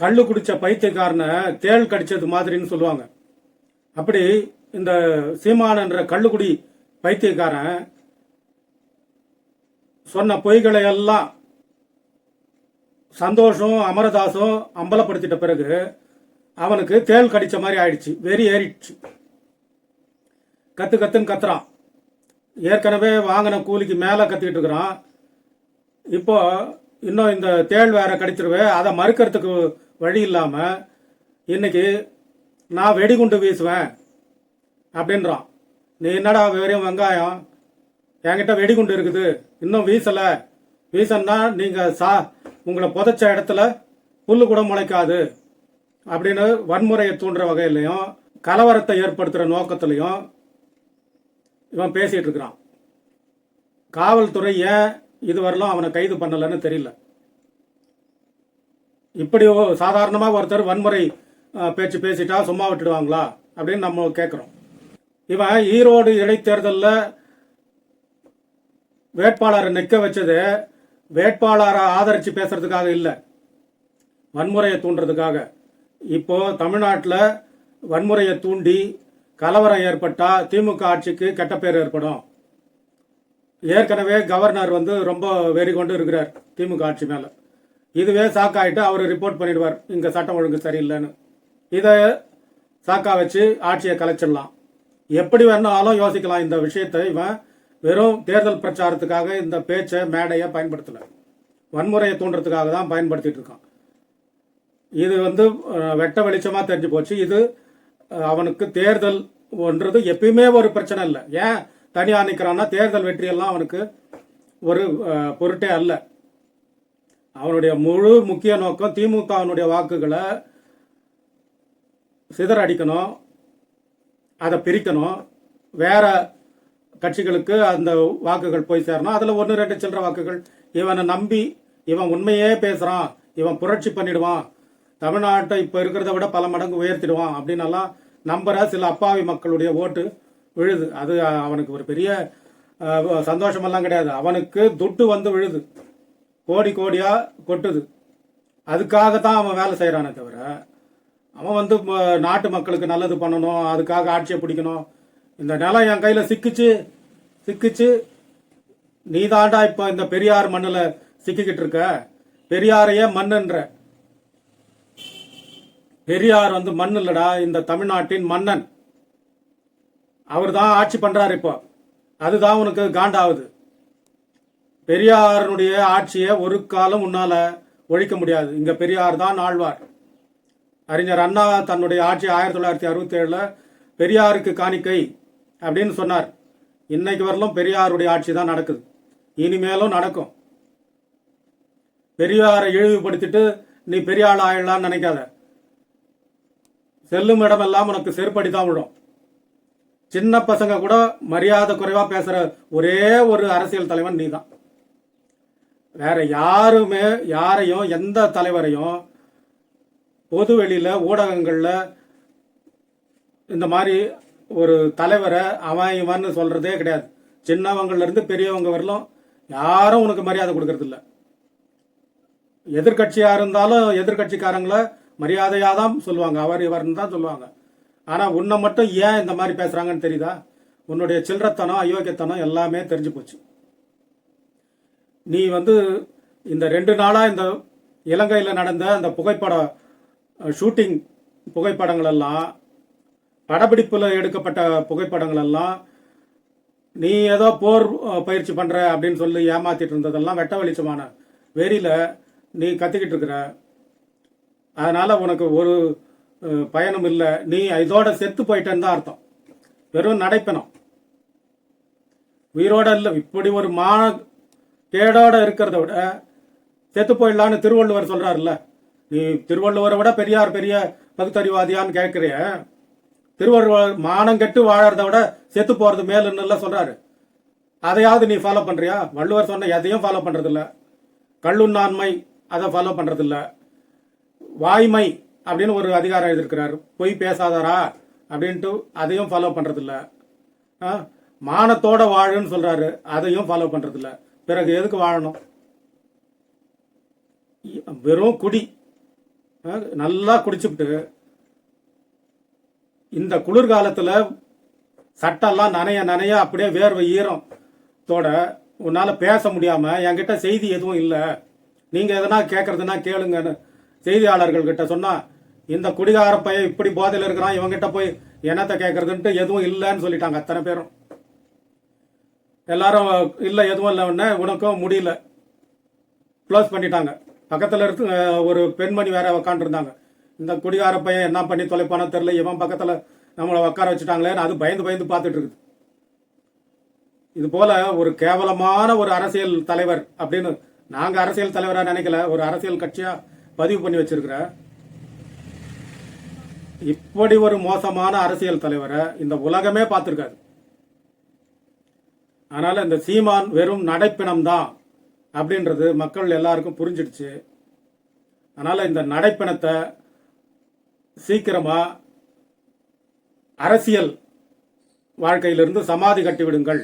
கள்ளு குடிச்ச பைத்தியக்காரனை தேள் கடிச்சது மாதிரின்னு சொல்லுவாங்க. அப்படி இந்த சீமானன்ற கள்ளுக்குடி பைத்தியக்காரன் சொன்ன பொய்களை எல்லாம் சந்தோஷம் அமரதாசம் அம்பலப்படுத்திட்ட பிறகு அவனுக்கு தேள் கடிச்ச மாதிரி ஆயிடுச்சு வெறி ஏறிடுச்சு. கத்து கத்துன்னு கத்துறான். ஏற்கனவே வாங்கின கூலிக்கு மேலே கத்திக்கிட்டு இருக்கிறான். இப்போ இன்னும் இந்த தேள் வேற கடிச்சிருவே அதை மறுக்கிறதுக்கு வழி இல்லாமல் இன்னைக்கு நான் வெடிகுண்டு வீசுவேன் அப்படின்றான். நீ என்னடா வெறும் வெங்காயம்? என்கிட்ட வெடிகுண்டு இருக்குது. இன்னும் வீசலை. வீசன்னா நீங்கள் சா உங்களை புதைச்ச இடத்துல புல்லு கூட முளைக்காது அப்படின்னு வன்முறையை தூண்டுற வகையிலையும் கலவரத்தை ஏற்படுத்துகிற நோக்கத்திலையும் இவன் பேசிகிட்டு இருக்கிறான். காவல்துறை ஏன் இதுவரையிலும் அவனை கைது பண்ணலைன்னு தெரியல. இப்படி சாதாரணமாக ஒருத்தர் வன்முறை பேச்சு பேசிட்டா சும்மா விட்டுடுவாங்களா? அப்படின்னு நம்ம கேட்குறோம் இவன் ஈரோடு இடைத்தேர்தலில் வேட்பாளரை நிற்க வச்சது வேட்பாளரை ஆதரித்து பேசுறதுக்காக இல்லை. வன்முறையை தூண்டுறதுக்காக. இப்போ தமிழ்நாட்டில் வன்முறையை தூண்டி கலவரம் ஏற்பட்டால் திமுக ஆட்சிக்கு கெட்ட பேர் ஏற்படும். ஏற்கனவே கவர்னர் வந்து ரொம்ப வெறி கொண்டு இருக்கிறார் திமுக ஆட்சி மேலே. இதுவே சாக்காயிட்டு அவர் ரிப்போர்ட் பண்ணிடுவார். இங்கே சட்டம் ஒழுங்கு சரியில்லைன்னு. இதை சாக்கா வச்சு ஆட்சியை கலைச்சிடலாம். எப்படி வேணாலும் யோசிக்கலாம். இந்த விஷயத்தை இவன் வெறும் தேர்தல் பிரச்சாரத்துக்காக இந்த பேச்சை மேடையை பயன்படுத்தலை. வன்முறையை தூண்டுறதுக்காக தான் பயன்படுத்திட்டு இருக்கான். இது வந்து வெட்ட வெளிச்சமாக தெரிஞ்சு போச்சு. இது அவனுக்கு தேர்தல் ஒன்றது எப்பயுமே ஒரு பிரச்சனை இல்லை. ஏன் தனியாக நிற்கிறான்னா தேர்தல் வெற்றியெல்லாம் அவனுக்கு ஒரு பொருட்டே அல்ல. அவனுடைய முழு முக்கிய நோக்கம் திமுகவினுடைய வாக்குகளை சிதறடிக்கணும் அதை பிரிக்கணும். வேற கட்சிகளுக்கு அந்த வாக்குகள் போய் சேரணும். அதில் ஒன்று ரெண்டு சில்லற வாக்குகள். இவனை நம்பி இவன் உண்மையே பேசுகிறான் இவன் புரட்சி பண்ணிடுவான். தமிழ்நாட்டை இப்போ இருக்கிறத விட பல மடங்கு உயர்த்திடுவான் அப்படின்னலாம் நம்புற சில அப்பாவி மக்களுடைய ஓட்டு விழுது. அது அவனுக்கு ஒரு பெரிய சந்தோஷமெல்லாம் கிடையாது. அவனுக்கு துட்டு வந்து விழுது. கோடி கோடியா கொட்டுது. அதுக்காக தான் அவன் வேலை செய்கிறானே தவிர அவன் வந்து நாட்டு மக்களுக்கு நல்லது பண்ணணும் அதுக்காக ஆட்சியை பிடிக்கணும். இந்த நிலம் என் கையில் சிக்கிச்சு சிக்கிச்சு நீ தாண்டா இப்போ இந்த பெரியார் மண்ணில் சிக்கிக்கிட்டு இருக்க? பெரியாரையே மண்ணுன்ற. பெரியார் வந்து மண் இல்லடா இந்த தமிழ்நாட்டின் மன்னன். அவர் தான் ஆட்சி பண்ணுறாரு இப்போ. அதுதான் உனக்கு காண்டாகுது பெரியாருடைய ஆட்சியை ஒரு காலம் உன்னால் ஒழிக்க முடியாது. இங்கே பெரியார் தான் ஆழ்வார். அறிஞர் அண்ணா தன்னுடைய ஆட்சி ஆயிரத்தி தொள்ளாயிரத்தி அறுபத்தி ஏழில் பெரியாருக்கு காணிக்கை அப்படின்னு சொன்னார். இன்னைக்கு வரலும் பெரியாருடைய ஆட்சி தான் நடக்குது. இனிமேலும் நடக்கும். பெரியாரை இழிவுபடுத்திட்டு நீ பெரிய ஆள் ஆயிடலாம்னு நினைக்காத. செல்லும் இடமெல்லாம் உனக்கு செருப்படி தான் விழும். சின்ன பசங்க கூட மரியாதை குறைவாக பேசுகிற ஒரே ஒரு அரசியல் தலைவன் நீ தான் வேற யாருமே யாரையும் எந்த தலைவரையும் பொது ஊடகங்களில் இந்த மாதிரி ஒரு தலைவரை அவன் இவன்னு சொல்கிறதே கிடையாது. சின்னவங்கள்லேருந்து பெரியவங்க வரலும் யாரும் உனக்கு மரியாதை கொடுக்கறதில்ல. எதிர்கட்சியாக இருந்தாலும் எதிர்கட்சிக்காரங்களை மரியாதையாக தான் சொல்லுவாங்க. அவர் இவர்னு தான் சொல்லுவாங்க. ஆனால் உன்னை மட்டும் ஏன் இந்த மாதிரி பேசுகிறாங்கன்னு தெரியுதா? உன்னுடைய சில்லறத்தனம் அயோக்கியத்தனம் எல்லாமே தெரிஞ்சு போச்சு. நீ வந்து இந்த ரெண்டு நாளாக இந்த இலங்கையில் நடந்த அந்த புகைப்பட ஷூட்டிங் புகைப்படங்களெல்லாம் படப்பிடிப்பில் எடுக்கப்பட்ட புகைப்படங்களெல்லாம் நீ ஏதோ போர் பயிற்சி பண்ணுற அப்படின்னு சொல்லி ஏமாத்திட்டு இருந்ததெல்லாம் வெட்ட வெளிச்சமான வெறியில் நீ கத்திக்கிட்டு இருக்கிற. அதனால் உனக்கு ஒரு பயனும் இல்லை. நீ இதோட செத்து போயிட்டேன்னு தான் அர்த்தம். வெறும் நடைப்பணம் உயிரோட இல்லை. இப்படி ஒரு மா கேடோட இருக்கிறத விட செத்து போயிடலான்னு திருவள்ளுவர் சொல்றாருல்ல. நீ திருவள்ளுவரை விட பெரியார் பெரிய பகுத்தறிவாதியான்னு கேட்குறிய. திருவள்ளுவர் மானம் கெட்டு வாழறத விட செத்து போறது மேலுன்னு சொல்றாரு. அதையாவது நீ ஃபாலோ பண்றியா? வள்ளுவர் சொன்ன எதையும் ஃபாலோ பண்றது இல்ல கள்ளுண்ணாண்மை அதை ஃபாலோ பண்றது இல்ல வாய்மை அப்படின்னு ஒரு அதிகாரம் எழுதியிருக்கிறார். பொய் பேசாதாரா அப்படின்ட்டு அதையும் ஃபாலோ பண்றது இல்ல ஆ, மானத்தோட வாழுன்னு சொல்றாரு. அதையும் ஃபாலோ பண்றது பிறகு எதுக்கு வாழணும்? வெறும் குடி. நல்லா குடிச்சுக்கிட்டு இந்த குளிர்காலத்தில் சட்டெல்லாம் நனைய நனைய அப்படியே வேர்வை ஈரத்தோட உன்னால் பேச முடியாமல் என்கிட்ட செய்தி எதுவும் இல்லை. நீங்கள் எதனா கேட்குறதுனா கேளுங்கன்னு செய்தியாளர்கள்கிட்ட சொன்னால் இந்த குடிகார பையன் இப்படி போதையில் இருக்கிறான் இவங்கிட்ட போய் என்னத்தை கேட்குறதுன்ட்டு எதுவும் இல்லைன்னு சொல்லிட்டாங்க அத்தனை பேரும். எல்லாரும் இல்லை எதுவும் இல்லை உனக்கும் முடியல. க்ளோஸ் பண்ணிட்டாங்க. பக்கத்தில் இருந்து ஒரு பெண்மணி வேற உக்காந்துருந்தாங்க. இந்த குடிகார பையன் என்ன பண்ணி தொலைப்பானோ தெரில இவன் பக்கத்தில் நம்மளை உட்கார வச்சுட்டாங்களேன்னு அது பயந்து பயந்து பார்த்துட்டு இருக்குது. இது போல ஒரு கேவலமான ஒரு அரசியல் தலைவர் அப்படின்னு நாங்கள் அரசியல் தலைவராக நினைக்கல ஒரு அரசியல் கட்சியாக பதிவு பண்ணி வச்சிருக்கிற இப்படி ஒரு மோசமான அரசியல் தலைவரை இந்த உலகமே பார்த்துருக்காரு அதனால் இந்த சீமான் வெறும் நடைப்பிணம் தான் அப்படின்றது மக்கள் எல்லாருக்கும் புரிஞ்சிடுச்சு. அதனால் இந்த நடைப்பிணத்தை சீக்கிரமாக அரசியல் வாழ்க்கையிலிருந்து சமாதி கட்டிவிடுங்கள்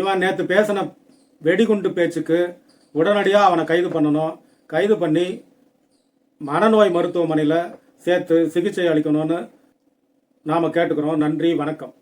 இவன் நேற்று பேசின வெடிகுண்டு பேச்சுக்கு உடனடியாக அவனை கைது பண்ணணும். கைது பண்ணி மனநோய் மருத்துவமனையில் சேர்த்து சிகிச்சை அளிக்கணும்னு நாம் கேட்டுக்கிறோம். நன்றி வணக்கம்.